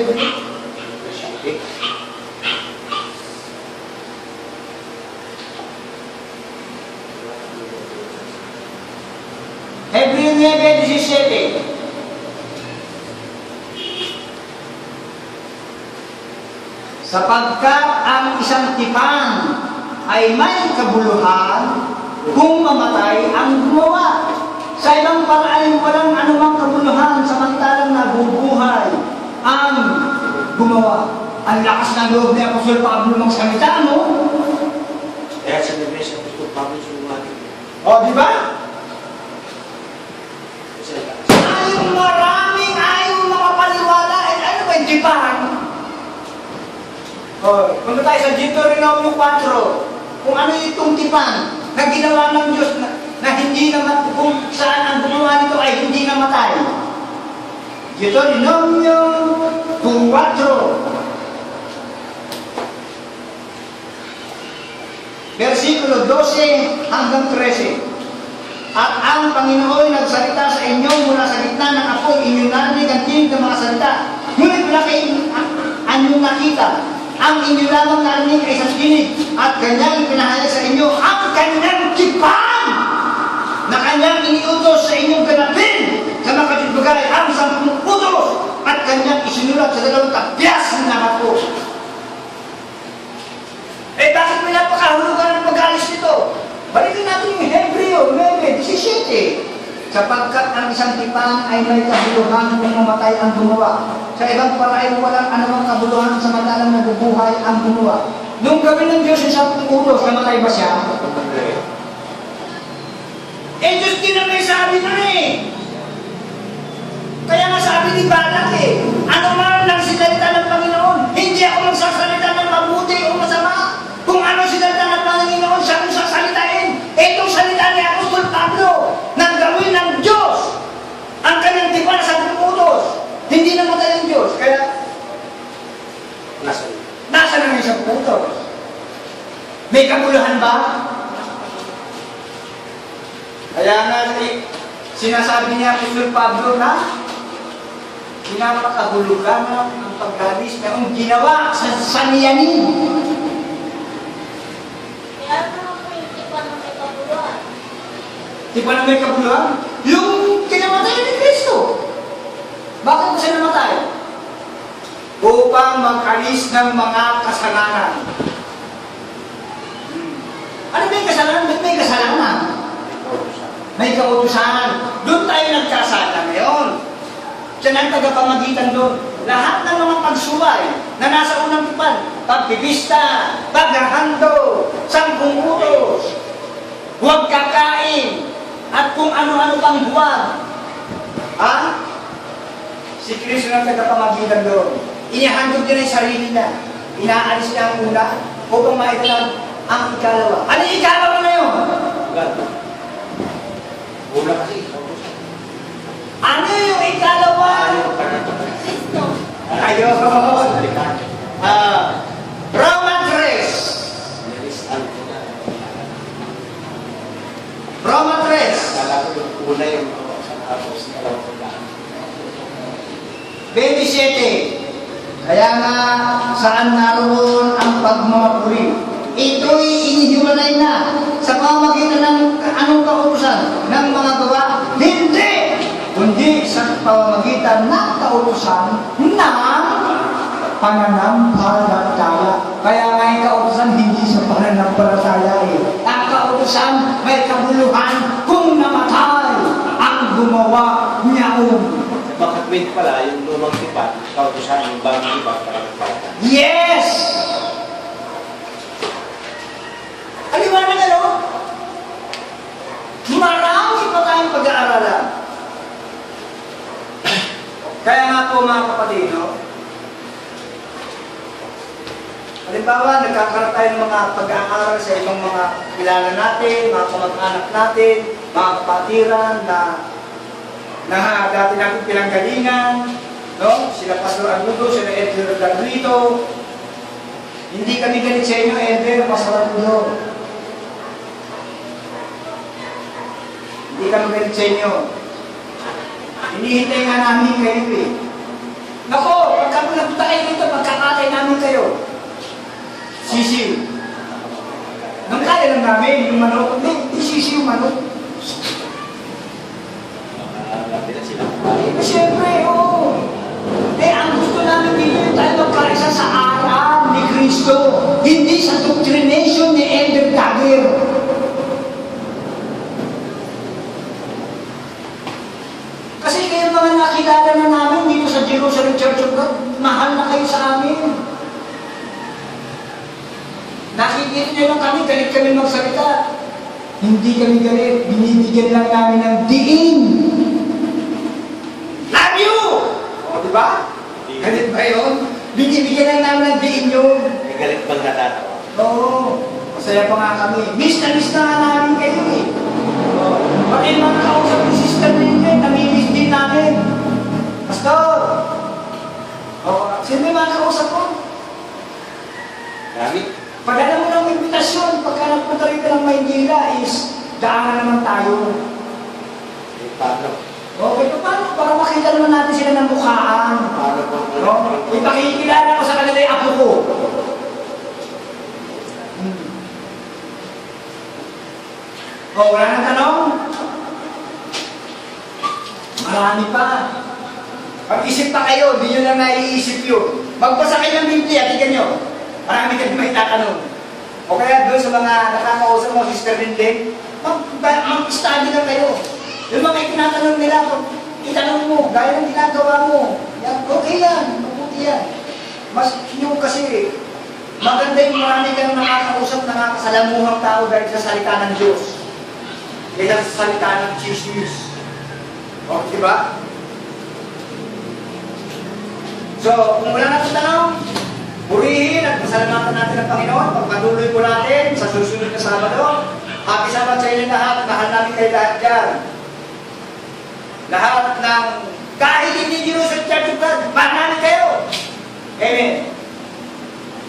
Hebreo. Hebreo 9.17. Sapagkat ang isang tipan ay may kabuluhan kung mamatay ang gumawa. Sa ibang paraan walang anumang kabuluhan samantalang nabubuhay ang gumawa. Ang lakas ng loob ni Apostol Pablo magsalita, no? Kaya sa Biblia sa Apostol Pablo sumumati. O, di ba? Ayaw maraming ayaw makapaniwala. Eh, ano ba yung tipan? O, punta tayo sa Deuteronomio 4. Kung ano itong tipan na ginawa ng Diyos na, na hindi naman, kung saan ang gumawa nito ay hindi namatay. Deuteronomio 4. Versikulo 12 hanggang 13. At ang Panginoon nagsalita sa inyo mula sa gitna ng apoy, inyong narinig ang tinig ng mga salita. Ngunit wala kayong anyong nakita. Ang inyo lamang narinig ay sa tinig at kanyang pinahayag sa inyo ang kanyang tipan na kanyang iniutos sa inyong ganapin sa mga katigbagay ang sampung utos at kanyang isinulat sa dalawang tapyas ng apo. Eh bakit may 17, 17. Sapagkat ang isang tipan ay may kabuluhan kung mamatay ang gumawa. Sa ibang paraan, walang anumang kabuluhan sa matalang nabubuhay ang gumawa. Nung gabi ng Diyos sa Santo Ulos, namatay ba siya? Eh, Diyos din ang may sabi nun eh. Kaya nga sabi ni Balak eh, ano Nasa nasa na may isang utos? May kabuluhan ba? Kaya nga, sinasabi niya Apostol Pablo na pinapakahulugan ang paghalis na ang ginawa sa saniyanin. Kaya naman po yung tipan ng may kabuluhan. Di ba na may kabuluhan? Yung kinamatay ni Kristo. Bakit mo siya namatay? Upang mag-alis ng mga kasalanan. Hmm. Ano ba kasalanan? Ba't may kasalanan? May kautusan. Doon tayo nagkasala ngayon. Siya ang tagapamagitan doon. Lahat ng mga pagsuway na nasa unang tipan, pagpipista, paghahando, sampung utos, huwag kakain, at kung ano-ano pang buwan. Ha? Si Kristo ang tagapamagitan doon. Inihandog niya na yung sarili niya. Inaalis niya ang una upang maitalag ang ikalawa. Ano yung ikalawa na yun? God. Una kasi. Ano yung ikalawa? Kristo. Ayun. Ah, Roman 3. Nilistan ko na. Roman 3. Kala ko yung una yung sa tapos pagkaan. 27. Kaya nga, saan naroon ang pagmamapuri? Ito'y inihiwalay na sa pamamagitan ng anong kautusan ng mga gawa? Hindi! Kundi sa pamamagitan ng kautusan ng pananampalataya. Kaya nga yung kautusan hindi sa pananampalataya eh. Ang kautusan may kabuluhan kung namatay ang gumawa niyaon. Bakit wait pala yung lumang tipan, kautusan yung bagong tipan para nagpalitan. Yes! Aliwanag ano? Marami pa tayong pag-aaralan. Kaya nga po mga kapatid, no? Halimbawa, nagkakaroon tayo ng mga pag-aaral sa ibang mga kilala natin, mga kamag-anak natin, mga kapatiran na na dati natin pinanggalingan, no? sila Pastor Agudo, sila Edgar Gagrito. Hindi kami galit sa inyo, Edgar, Pastor Agudo. Hindi kami galit sa inyo. Hinihintay nga namin kayo eh. Nako, pagka nagpunta kayo dito, pagkakatay namin kayo. Sisiw. Nang kaya lang namin, yung manok, hindi, hindi sisiw manok. Kristo, hindi sa doctrination ni Elder Dagger. Kasi kayo mga nakilala na namin dito sa Jerusalem Church of God, mahal na kayo sa amin. Nakikita niyo lang kami, galit kami magsalita. Hindi kami galit, binibigyan lang namin ng diin. Love you! O, di ba? Galit ba yun? Binibigyan lang namin ng diin yun. May galit bang natatawa? Oo, masaya pa nga kami. Miss na miss na nga namin kayo eh. Oo. Pati mga kausap ni Sister Lynn, namimiss din namin. Pastor! Oo, sino yung mga kausap ko? Dami. Pagkala mo ng imbitasyon, pagka nagpunta rito ng Maynila is daanan naman tayo. Eh, paano? Okay, pa- paano? Para makita naman natin sila ng mukhaan. Po? No? Ipakikilala ko sa kanila yung apo ko. Hmm. Oh, wala nang tanong? Marami pa. Pag-isip pa kayo, di nyo lang naiisip yun. Magbasa kayo ng Biblia, tignan nyo. Marami kayo may tatanong. O kaya doon sa mga nakakausap mo, Sister ba- mag-study lang kayo. Yung mga itinatanong nila, itanong mo, gaya ng ginagawa mo, yan, okay yan, mabuti yan. Mas yung kasi, maganda yung marami kang nakakausap, nakakasalamuhang tao dahil sa salita ng Diyos. Kaya sa salita ng chismis. O, di ba? So, kung wala na itong tanong, purihin at pasalamatan natin ang Panginoon. Pagpatuloy po natin sa susunod na Sabado. Happy Sabbath sa inyo lahat. Mahal namin kayo lahat dyan. Lahat ng kahit hindi Jerusalem Church of